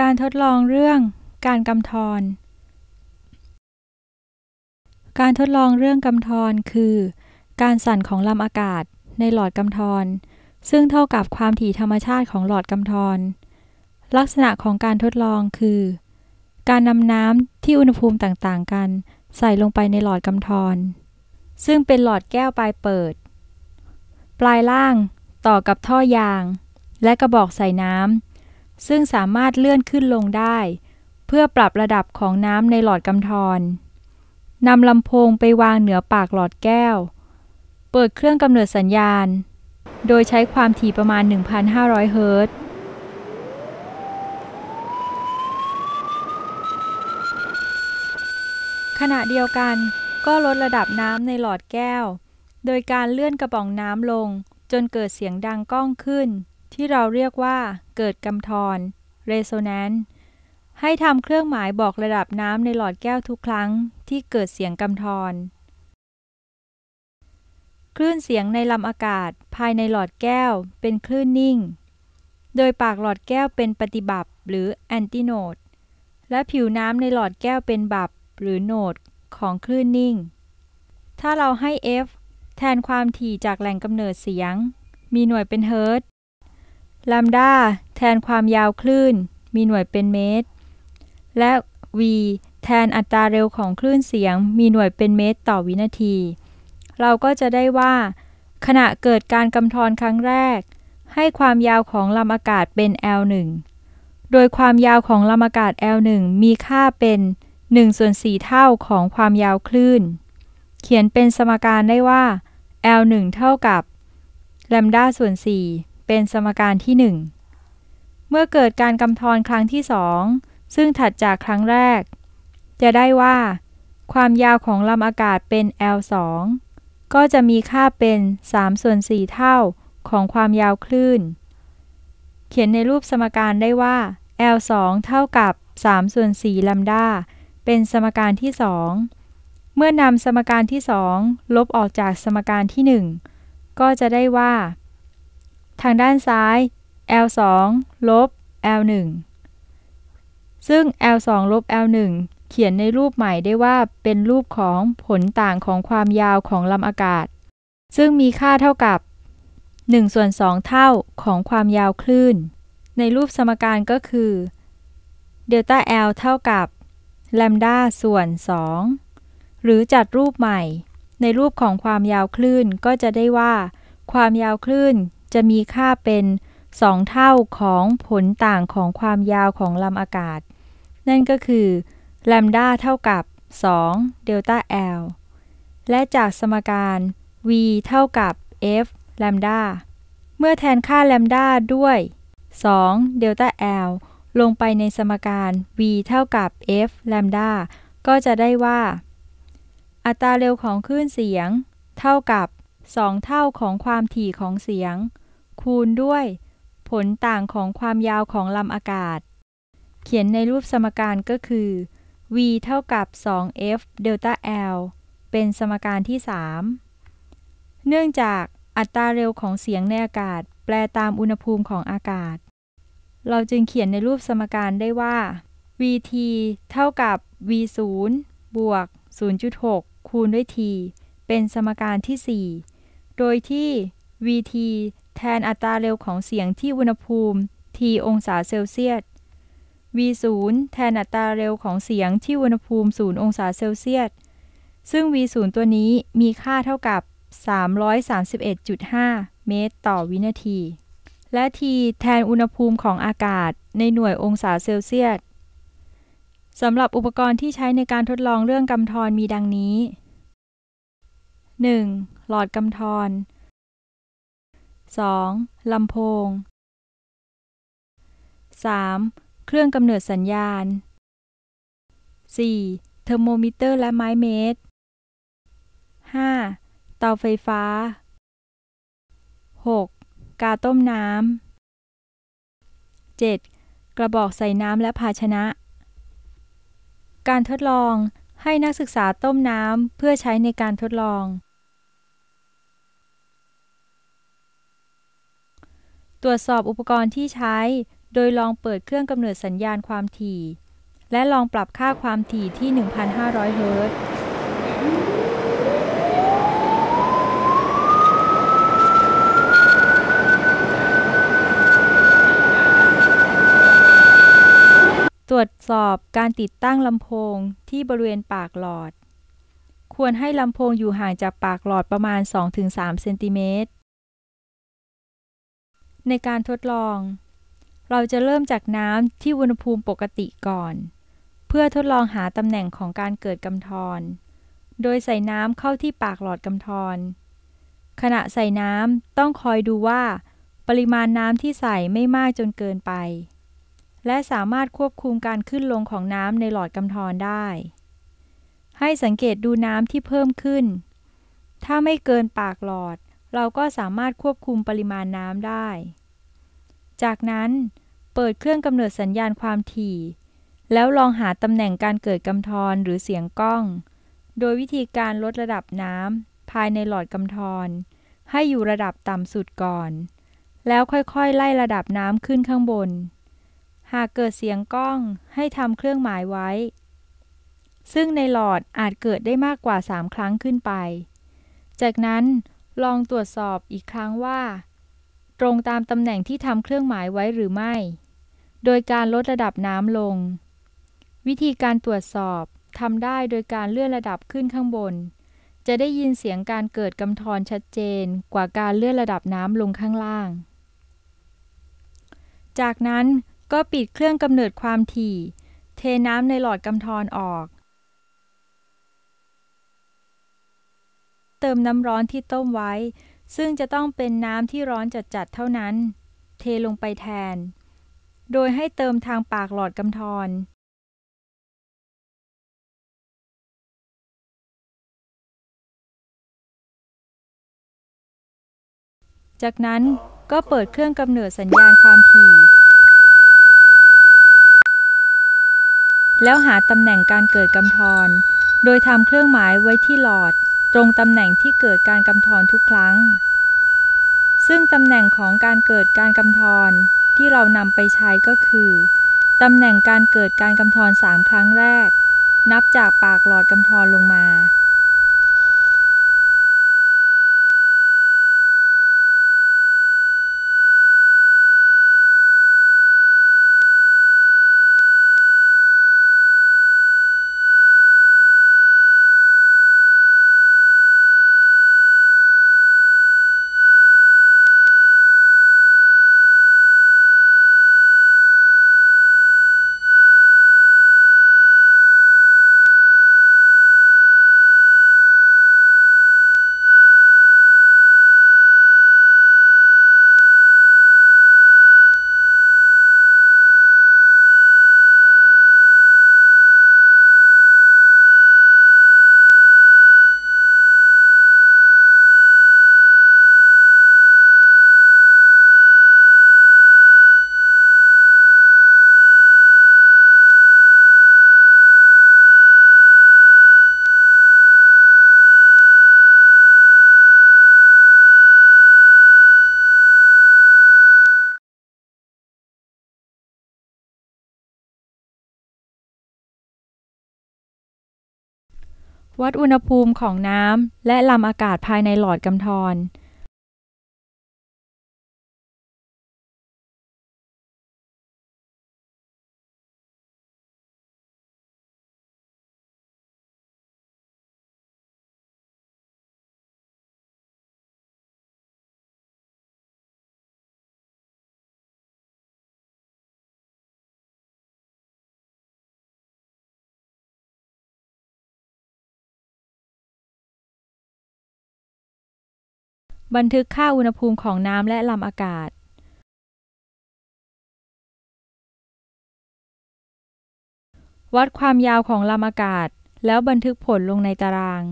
การทดลองเรื่องการกำทร การทดลองเรื่องกำทรคือ การสั่นของลำอากาศในหลอดกำทร ซึ่งเท่ากับความถี่ธรรมชาติของหลอดกำทร ลักษณะของการทดลองคือ การนำน้ำที่อุณหภูมิต่างๆ กัน ใส่ลงไปในหลอดกำทร ซึ่งเป็นหลอดแก้วปลายเปิด ปลายล่างต่อกับท่อยาง และกระบอกใส่น้ำ ซึ่งสามารถเลื่อนขึ้นลงได้ เพื่อปรับระดับของน้ำในหลอดกำทรนำลำโพงไปวางเหนือปากหลอดแก้ว เปิดเครื่องกำเนิดสัญญาณ โดยใช้ความถี่ประมาณ 1,500 เฮิรตซ์ขณะเดียวกันก็ลดระดับน้ำในหลอดแก้ว โดยการเลื่อนกระป๋องน้ำลงจนเกิดเสียงดังก้องขึ้น ที่เราเรียกว่าเกิดกำทร resonance ให้ทำเครื่องหมายบอกระดับน้ำในหลอดแก้วทุกครั้งที่เกิดเสียงกำทรคลื่นเสียงในลำอากาศภายในหลอดแก้วเป็นคลื่นนิ่ง โดยปากหลอดแก้วเป็นปฏิบัติหรือแอนติโนด และผิวน้ำในหลอดแก้วเป็นบับหรือโนดของคลื่นนิ่ง ถ้าเราให้ f แทนความถี่จากแหล่งกำเนิดเสียง มีหน่วยเป็นเฮิรตซ์ ลัมดาแทนความยาวคลื่น มีหน่วยเป็นเมตร และ v แทนอัตราเร็วของคลื่นเสียง มีหน่วยเป็นเมตรต่อวินาที เราก็จะได้ว่า ขณะเกิดการกำทรครั้งแรก ให้ความยาวของลำอากาศเป็น L1 โดยความยาวของลำอากาศ L1 มีค่าเป็น1ส่วน4เท่าของความยาวคลื่น เขียนเป็นสมการได้ว่า L1 เท่ากับแลมดาส่วน4 เป็นสมการที่ 1 เมื่อเกิดการกำทรครั้งที่สองซึ่งถัดจากครั้งแรก จะได้ว่า ความยาวของลำอากาศเป็น L2 ก็จะมีค่าเป็น3ส่วน4เท่าของความยาวคลื่น เขียนในรูปสมการได้ว่า L2 เท่ากับ3ส่วน4ลัมดาเป็นสมการที่ 2 เมื่อนำสมการที่ 2 ลบออกจากสมการที่ 1 ก็จะได้ว่า ทางด้านซ้าย L2 ลบ L1 ซึ่ง L2 ลบ L1 เขียนในรูปใหม่ได้ว่าเป็นรูปของผลต่างของความยาวของลำอากาศ ซึ่งมีค่าเท่ากับ1ส่วน2เท่าของความยาวคลื่น ในรูปสมการก็คือเดลต้า L เท่ากับแลมดาส่วน 2 หรือจัดรูปใหม่ ในรูปของความยาวคลื่นก็จะได้ว่า ความยาวคลื่น จะมีค่าเป็น2เท่าของผลต่างของความยาวของลำอากาศ นั่นก็คือแลมดาเท่ากับ2เดลต้า L และจากสมการ v เท่ากับ f แลมดาเมื่อแทนค่าแลมดาด้วย2เดลต้า L ลงไปในสมการ v เท่ากับ f แลมดาก็จะได้ว่า อัตราเร็วของคลื่นเสียง เท่ากับ 2 เท่าของความถี่ของเสียง คูณด้วย ผลต่างของความยาวของลำอากาศ เขียนในรูปสมการก็คือ v เท่ากับ 2f เดลต้า l เป็นสมการที่ 3 เนื่องจากอัตราเร็วของเสียงในอากาศ แปลตามอุณหภูมิของอากาศ เราจึงเขียนในรูปสมการได้ว่า vt เท่ากับ v0 บวก 0.6 คูณด้วย t เป็นสมการที่ 4 โดยที่ vt แทนอัตราเร็วของเสียงที่อุณหภูมิ t องศาเซลเซียส v0 แทนอัตราเร็วของเสียงที่อุณหภูมิ 0 องศาเซลเซียส ซึ่ง v0 ตัวนี้มีค่าเท่ากับ 331.5 เมตรต่อวินาที และ t แทนอุณหภูมิของอากาศในหน่วยองศาเซลเซียสสำหรับอุปกรณ์ที่ใช้ในการทดลองเรื่องกำทรมีดังนี้ 1. หลอดกำทร 2. ลำโพง 3. เครื่องกำเนิดสัญญาณ 4. เทอร์โมมิเตอร์และไม้เมตร 5. เตาไฟฟ้า 6. กาต้มน้ำ 7. กระบอกใส่น้ำและภาชนะ การทดลองให้นักศึกษาต้มน้ำเพื่อใช้ในการทดลอง ตรวจสอบอุปกรณ์ที่ใช้ โดยลองเปิดเครื่องกำเนิดสัญญาณความถี่ และลองปรับค่าความถี่ที่ 1,500 เฮิรตซ์ตรวจสอบการติดตั้งลำโพงที่บริเวณปากหลอด ควรให้ลำโพงอยู่ห่างจากปากหลอดประมาณ 2-3 เซนติเมตร ในการทดลอง เราจะเริ่มจากน้ำที่อุณหภูมิปกติก่อน เพื่อทดลองหาตำแหน่งของการเกิดกำธรโดยใส่น้ำเข้าที่ปากหลอดกำธรขณะใส่น้ำต้องคอยดูว่า ปริมาณน้ำที่ใส่ไม่มากจนเกินไป และสามารถควบคุมการขึ้นลงของน้ำในหลอดกำธรได้ ให้สังเกตดูน้ำที่เพิ่มขึ้น ถ้าไม่เกินปากหลอด เราก็สามารถควบคุมปริมาณน้ำได้ จากนั้นเปิดเครื่องกำเนิดสัญญาณความถี่ แล้วลองหาตำแหน่งการเกิดกำธรหรือเสียงกล้อง โดยวิธีการลดระดับน้ำภายในหลอดกำธรให้อยู่ระดับต่ำสุดก่อน แล้วค่อยๆ ไล่ระดับน้ำขึ้นข้างบน หากเกิดเสียงกล้องให้ทำเครื่องหมายไว้ ซึ่งในหลอดอาจเกิดได้มากกว่า 3 ครั้งขึ้นไป จากนั้น ลองตรวจสอบอีกครั้งว่า ตรงตามตำแหน่งที่ทำเครื่องหมายไว้หรือไม่ โดยการลดระดับน้ำลง วิธีการตรวจสอบทำได้โดยการเลื่อนระดับขึ้นข้างบน จะได้ยินเสียงการเกิดกำธรชัดเจนกว่าการเลื่อนระดับน้ำลงข้างล่าง จากนั้นก็ปิดเครื่องกำเนิดความถี่ เทน้ำในหลอดกำธรออก เติมน้ำร้อนที่ต้มไว้ ซึ่งจะต้องเป็นน้ำที่ร้อนจัดๆเท่านั้น เทลงไปแทน โดยให้เติมทางปากหลอดกำธรจากนั้นก็เปิดเครื่องกำเนิดสัญญาณความถี่ แล้วหาตำแหน่งการเกิดกำธรโดยทำเครื่องหมายไว้ที่หลอด ตรงตำแหน่งที่เกิดการกำธรทุกครั้ง ซึ่งตำแหน่งของการเกิดการกำธรที่เรานำไปใช้ก็คือตำแหน่งการเกิดการกำธรสามครั้งแรก นับจากปากหลอดกำธรลงมา วัดอุณหภูมิของน้ำและลำอากาศภายในหลอดกำธร บันทึกค่าอุณหภูมิของน้ำและลำอากาศวัดความยาวของลำอากาศ แล้วบันทึกผลลงในตาราง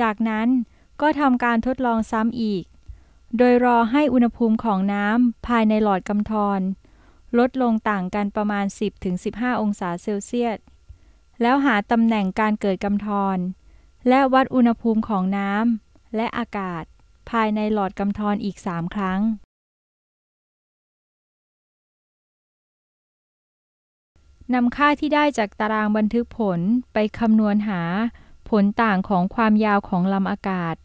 จากนั้นก็ทำการทดลองซ้ำอีก โดยรอให้อุณหภูมิของน้ำภายในหลอดกำธรลดลงต่างกันประมาณ 10-15 องศาเซลเซียส แล้วหาตำแหน่งการเกิดกำธรและวัดอุณหภูมิของน้ำและอากาศ ภายในหลอดกำธรอีก 3 ครั้ง นำค่าที่ได้จากตารางบันทึกผลไปคำนวณหา ผลต่างของความยาวของลำอากาศ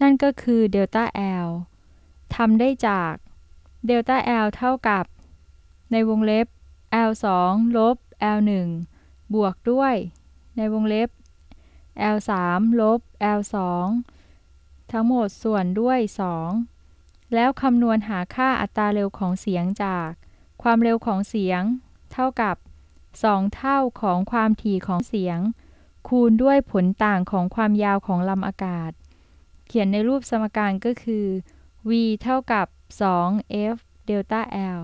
นั่นก็คือเดลต้า L ทำได้จากเดลต้า L เท่ากับ ในวงเล็บ L 2ลบ L 1บวกด้วย ในวงเล็บ L 3ลบ L 2ทั้งหมดส่วนด้วย 2 แล้วคำนวณหาค่าอัตราเร็วของเสียงจาก ความเร็วของเสียง เท่ากับ 2 เท่าของความถี่ของเสียง คูณด้วยผลต่างของความยาวของลำอากาศ เขียนในรูปสมการก็คือ v เท่ากับ 2 f เดลต้า l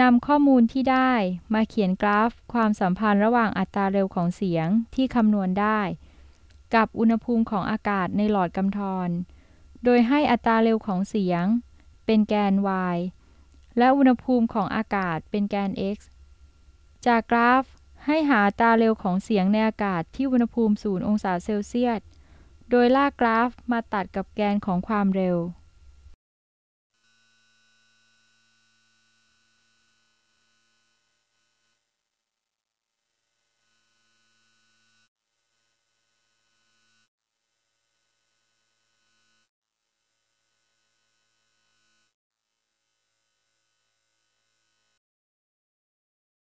นำข้อมูลที่ได้มาเขียนกราฟ ความสัมพันธ์ระหว่างอัตราเร็วของเสียงที่คำนวณได้ กับอุณหภูมิของอากาศในหลอดกำธรโดยให้อัตราเร็วของเสียง เป็นแกน y และอุณหภูมิของอากาศเป็นแกน x จากกราฟ ให้หาตาเร็วของเสียงในอากาศที่อุณหภูมิ 0 องศาเซลเซียส โดยลากกราฟมาตัดกับแกนของความเร็ว